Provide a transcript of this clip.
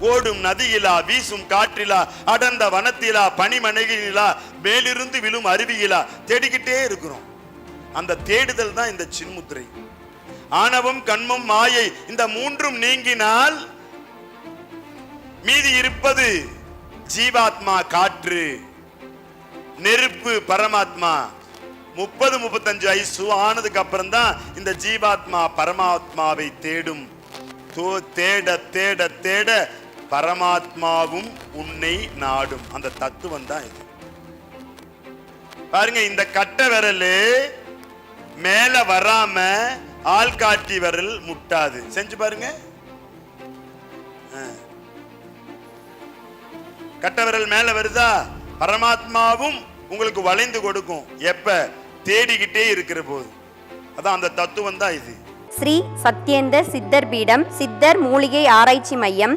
ஓடும் நதியிலா வீசும் காற்றிலா அடர்ந்த வனத்திலா பனிமனையிலா மேலிருந்து விழும் அருவியிலா தேடிக்கிட்டே இருக்கிறோம். அந்த தேடுதல் தான் இந்த சின்முத்திரை. ஆணவம் கண்மம் மாயை இந்த மூன்றும் நீங்கினால் மீதி இருப்பது ஜீவாத்மா காற்று. நெருப்பு பரமாத்மா. முப்பது முப்பத்தஞ்சு வயசு ஆனதுக்கு அப்புறம் தான் இந்த ஜீவாத்மா பரமாத்மாவை தேடும். தோ- தேட தேட தேட பரமாத்மாவும் உன்னை நாடும். அந்த தத்துவம் தான் இது. பாருங்க இந்த கட்டை விரலு மேல வராம ஆள்காட்டி விரல் முட்டாது. செஞ்சு பாருங்க. கட்ட கட்டை விரல் மேல வருதா? பரமாத்மாவும் உங்களுக்கு வளைந்து கொடுக்கும். எப்ப? தேடிக்கிட்டே இருக்கிற போது. அதான் அந்த தத்துவம் தான் இது. ஸ்ரீ சத்யேந்தர் சித்தர் பீடம் சித்தர் மூலிகை ஆராய்ச்சி மையம்